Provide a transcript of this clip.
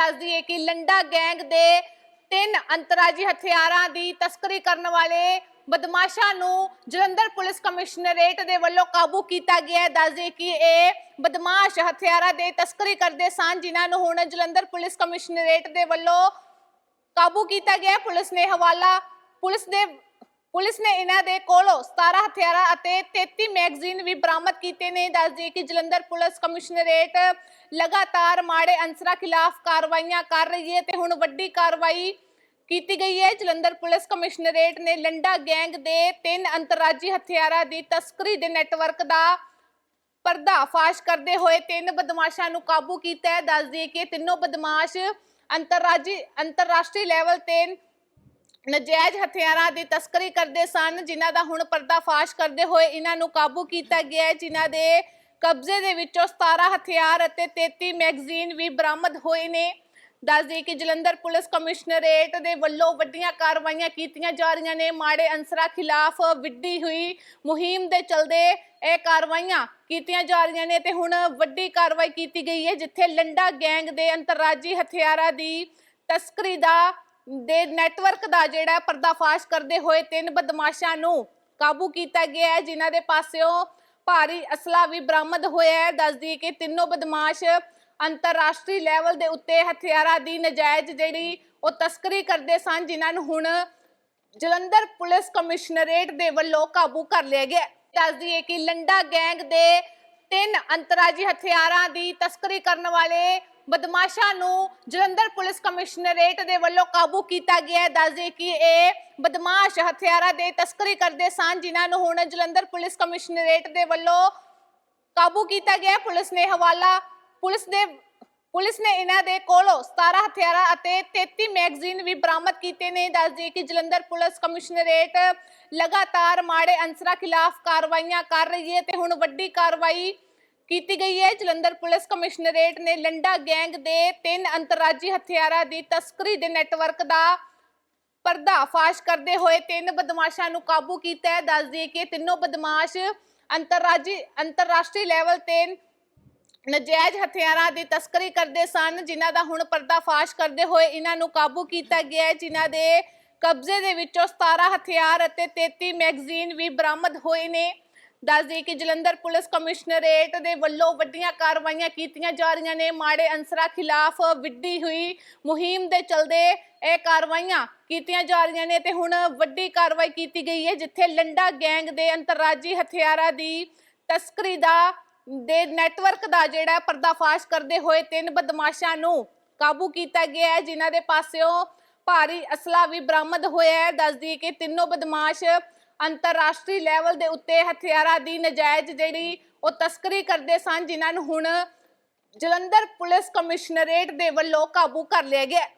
ਦੱਸਦੀ ਹੈ ਕਿ ਲੰਡਾ ਗੈਂਗ ਦੇ ਤਿੰਨ ਅੰਤਰਾਜੀ ਹਥਿਆਰਾਂ ਦੀ ਤਸਕਰੀ ਕਰਨ ਵਾਲੇ ਬਦਮਾਸ਼ਾਂ ਨੂੰ ਜਲੰਧਰ ਪੁਲਿਸ ਕਮਿਸ਼ਨਰੇਟ ਦੇ ਵੱਲੋਂ ਕਾਬੂ ਕੀਤਾ ਗਿਆ ਹੈ। ਦੱਸਦੇ ਕਿ ਇਹ ਬਦਮਾਸ਼ ਹਥਿਆਰਾਂ ਦੇ ਤਸਕਰੀ ਕਰਦੇ ਸਨ, ਜਿਨ੍ਹਾਂ ਨੂੰ ਹੁਣ ਜਲੰਧਰ ਪੁਲਿਸ ਕਮਿਸ਼ਨਰੇਟ ਦੇ ਵੱਲੋਂ ਕਾਬੂ ਕੀਤਾ ਗਿਆ ਪੁਲਿਸ ਨੇ ਹਵਾਲਾ ਪੁਲਿਸ ਦੇ ਪੁਲਿਸ ਨੇ ਇਹਨਾਂ ਦੇ ਕੋਲੋਂ 17 ਹਥਿਆਰਾਂ ਅਤੇ 33 ਮੈਗਜ਼ੀਨ ਵੀ ਬਰਾਮਦ ਕੀਤੇ ਨੇ। ਦੱਸਦੀ ਕਿ ਜਲੰਧਰ ਪੁਲਿਸ ਕਮਿਸ਼ਨਰੇਟ ਲਗਾਤਾਰ ਮਾੜੇ ਅਨਸਰਾਂ ਖਿਲਾਫ ਕਾਰਵਾਈਆਂ ਕਰ ਰਹੀ ਹੈ ਤੇ ਹੁਣ ਵੱਡੀ ਕਾਰਵਾਈ ਕੀਤੀ ਗਈ ਹੈ। ਜਲੰਧਰ ਪੁਲਿਸ ਕਮਿਸ਼ਨਰੇਟ ਨੇ ਲੰਡਾ ਗੈਂਗ ਦੇ ਤਿੰਨ ਅੰਤਰਰਾਜੀ ਹਥਿਆਰਾਂ ਦੀ ਤਸਕਰੀ ਦੇ ਨੈਟਵਰਕ ਦਾ ਪਰਦਾਫਾਸ਼ ਕਰਦੇ ਹੋਏ ਤਿੰਨ ਬਦਮਾਸ਼ਾਂ ਨੂੰ ਕਾਬੂ ਕੀਤਾ ਹੈ। ਦੱਸ ਦਈਏ ਕਿ ਇਹ ਤਿੰਨੋਂ ਬਦਮਾਸ਼ ਅੰਤਰਰਾਜੀ ਅੰਤਰਰਾਸ਼ਟਰੀ ਲੈਵਲ ਤੇ ਨਜਾਇਜ਼ ਹਥਿਆਰਾਂ ਦੀ ਤਸਕਰੀ ਕਰਦੇ ਸਨ, ਜਿਨ੍ਹਾਂ ਦਾ ਹੁਣ ਪਰਦਾਫਾਸ਼ ਕਰਦੇ ਹੋਏ ਇਹਨਾਂ ਨੂੰ ਕਾਬੂ ਕੀਤਾ ਗਿਆ ਹੈ, ਜਿਨ੍ਹਾਂ ਦੇ ਕਬਜ਼ੇ ਦੇ ਵਿੱਚੋਂ 17 ਹਥਿਆਰ ਅਤੇ 33 ਮੈਗਜ਼ੀਨ ਵੀ ਬਰਾਮਦ ਹੋਏ ਨੇ। ਦੱਸ ਦਈਏ ਕਿ ਜਲੰਧਰ ਪੁਲਿਸ ਕਮਿਸ਼ਨਰੇਟ ਦੇ ਵੱਲੋਂ ਵੱਡੀਆਂ ਕਾਰਵਾਈਆਂ ਕੀਤੀਆਂ ਜਾ ਰਹੀਆਂ ਨੇ। ਮਾੜੇ ਅਨਸਰਾਂ ਖਿਲਾਫ ਵਿੱਢੀ ਹੋਈ ਮੁਹਿੰਮ ਦੇ ਚਲਦੇ ਇਹ ਕਾਰਵਾਈਆਂ ਕੀਤੀਆਂ ਜਾ ਰਹੀਆਂ ਨੇ ਤੇ ਹੁਣ ਵੱਡੀ ਕਾਰਵਾਈ ਕੀਤੀ ਗਈ ਹੈ, ਜਿੱਥੇ ਲੰਡਾ ਗੈਂਗ ਦੇ ਅੰਤਰਰਾਜੀ ਹਥਿਆਰਾਂ ਦੀ ਤਸਕਰੀ ਦਾ ਦੇ ਨੈਟਵਰਕ ਦਾ ਜਿਹੜਾ ਪਰਦਾਫਾਸ਼ ਕਰਦੇ ਹੋਏ ਤਿੰਨ ਬਦਮਾਸ਼ਾਂ ਨੂੰ ਕਾਬੂ ਕੀਤਾ ਗਿਆ ਹੈ, ਜਿਨ੍ਹਾਂ ਦੇ ਪਾਸਿਓਂ ਭਾਰੀ ਅਸਲਾ ਵੀ ਬਰਾਮਦ ਹੋਇਆ ਹੈ ਦੱਸਦੀ ਕਿ ਤਿੰਨੋਂ ਬਦਮਾਸ਼ ਅੰਤਰਰਾਸ਼ਟਰੀ ਲੈਵਲ ਦੇ ਉੱਤੇ ਹਥਿਆਰਾਂ ਦੀ ਨਜਾਇਜ਼ ਜਿਹੜੀ ਉਹ ਤਸਕਰੀ ਕਰਦੇ ਸਨ, ਜਿਨ੍ਹਾਂ ਨੂੰ ਹੁਣ ਜਲੰਧਰ ਪੁਲਿਸ ਕਮਿਸ਼ਨਰੇਟ ਦੇ ਵੱਲੋਂ ਕਾਬੂ ਕਰ ਲਿਆ ਗਿਆ ਹੈ। ਦੱਸਦੀ ਹੈ ਕਿ ਲੰਡਾ ਗੈਂਗ ਦੇ ਤਿੰਨ ਅੰਤਰਰਾਜੀ ਹਥਿਆਰਾਂ ਦੀ ਤਸਕਰੀ ਕਰਨ ਵਾਲੇ ਬਦਮਾਸ਼ਾਂ ਨੂੰ ਜਲੰਧਰ ਪੁਲਿਸ ਕਮਿਸ਼ਨਰੇਟ ਦੇ ਵੱਲੋਂ ਕਾਬੂ ਕੀਤਾ ਗਿਆ ਹੈ। ਦੱਸਦੇ ਕਿ ਇਹ ਬਦਮਾਸ਼ ਹਥਿਆਰਾਂ ਦੇ ਤਸਕਰੀ ਕਰਦੇ ਸਨ, ਜਿਨ੍ਹਾਂ ਨੂੰ ਹੁਣ ਜਲੰਧਰ ਪੁਲਿਸ ਕਮਿਸ਼ਨਰੇਟ ਦੇ ਵੱਲੋਂ ਕਾਬੂ ਕੀਤਾ ਗਿਆ ਪੁਲਿਸ ਨੇ ਹਵਾਲਾ, ਪੁਲਿਸ ਦੇ, ਪੁਲਿਸ ਨੇ ਇਹਨਾਂ ਦੇ ਕੋਲੋਂ 17 ਹਥਿਆਰਾਂ ਅਤੇ 33 ਮੈਗਜ਼ੀਨ ਵੀ ਬਰਾਮਦ ਕੀਤੇ ਨੇ। ਦੱਸਦੀ ਕਿ ਜਲੰਧਰ ਪੁਲਿਸ ਕਮਿਸ਼ਨਰੇਟ ਲਗਾਤਾਰ ਮਾੜੇ ਅਨਸਰਾਂ ਖਿਲਾਫ ਕਾਰਵਾਈਆਂ ਕਰ ਰਹੀ ਹੈ ਤੇ ਹੁਣ ਵੱਡੀ ਕਾਰਵਾਈ ਕੀਤੀ ਗਈ ਹੈ। ਜਲੰਧਰ ਪੁਲਿਸ ਕਮਿਸ਼ਨਰੇਟ ਨੇ ਲੰਡਾ ਗੈਂਗ ਦੇ ਤਿੰਨ ਅੰਤਰਰਾਜੀ ਹਥਿਆਰਾਂ ਦੀ ਤਸਕਰੀ ਦੇ ਨੈਟਵਰਕ ਦਾ ਪਰਦਾਫਾਸ਼ ਕਰਦੇ ਹੋਏ ਤਿੰਨ ਬਦਮਾਸ਼ਾਂ ਨੂੰ ਕਾਬੂ ਕੀਤਾ ਹੈ। ਦੱਸ ਦਈਏ ਕਿ ਤਿੰਨੋਂ ਬਦਮਾਸ਼ ਅੰਤਰਰਾਜੀ, ਅੰਤਰਰਾਸ਼ਟਰੀ ਲੈਵਲ ਤੇ ਨਜਾਇਜ਼ ਹਥਿਆਰਾਂ ਦੀ ਤਸਕਰੀ ਕਰਦੇ ਸਨ, ਜਿਨ੍ਹਾਂ ਦਾ ਹੁਣ ਪਰਦਾਫਾਸ਼ ਕਰਦੇ ਹੋਏ ਇਹਨਾਂ ਨੂੰ ਕਾਬੂ ਕੀਤਾ ਗਿਆ ਹੈ, ਜਿਨ੍ਹਾਂ ਦੇ ਕਬਜ਼ੇ ਦੇ ਵਿੱਚੋਂ 17 ਹਥਿਆਰ ਅਤੇ 33 ਮੈਗਜ਼ੀਨ ਵੀ ਬਰਾਮਦ ਹੋਏ ਨੇ। ਦੱਸ ਦਈਏ ਕਿ ਜਲੰਧਰ ਪੁਲਿਸ ਕਮਿਸ਼ਨਰੇਟ ਦੇ ਵੱਲੋਂ ਵੱਡੀਆਂ ਕਾਰਵਾਈਆਂ ਕੀਤੀਆਂ ਜਾ ਰਹੀਆਂ ਨੇ। ਮਾੜੇ ਅਨਸਰਾਂ ਖਿਲਾਫ ਵਿੱਢੀ ਹੋਈ ਮੁਹਿੰਮ ਦੇ ਚਲਦੇ ਇਹ ਕਾਰਵਾਈਆਂ ਕੀਤੀਆਂ ਜਾ ਰਹੀਆਂ ਨੇ ਤੇ ਹੁਣ ਵੱਡੀ ਕਾਰਵਾਈ ਕੀਤੀ ਗਈ ਹੈ, ਜਿੱਥੇ ਲੰਡਾ ਗੈਂਗ ਦੇ ਅੰਤਰਰਾਜੀ ਹਥਿਆਰਾਂ ਦੀ ਤਸਕਰੀ ਦਾ, ਦੇ ਨੈਟਵਰਕ ਦਾ ਜਿਹੜਾ ਪਰਦਾਫਾਸ਼ ਕਰਦੇ ਹੋਏ ਤਿੰਨ ਬਦਮਾਸ਼ਾਂ ਨੂੰ ਕਾਬੂ ਕੀਤਾ ਗਿਆ ਹੈ, ਜਿਨ੍ਹਾਂ ਦੇ ਪਾਸਿਓਂ ਭਾਰੀ ਅਸਲਾ ਵੀ ਬਰਾਮਦ ਹੋਇਆ ਹੈ। ਦੱਸਦੀ ਕਿ ਤਿੰਨੋਂ ਬਦਮਾਸ਼ ਅੰਤਰਰਾਸ਼ਟਰੀ ਲੈਵਲ ਦੇ ਉੱਤੇ ਹਥਿਆਰਾਂ ਦੀ ਨਜਾਇਜ਼ ਜਿਹੜੀ ਉਹ ਤਸਕਰੀ ਕਰਦੇ ਸਨ, ਜਿਨ੍ਹਾਂ ਨੂੰ ਹੁਣ ਜਲੰਧਰ ਪੁਲਿਸ ਕਮਿਸ਼ਨਰੇਟ ਦੇ ਵੱਲੋਂ ਕਾਬੂ ਕਰ ਲਿਆ ਗਿਆ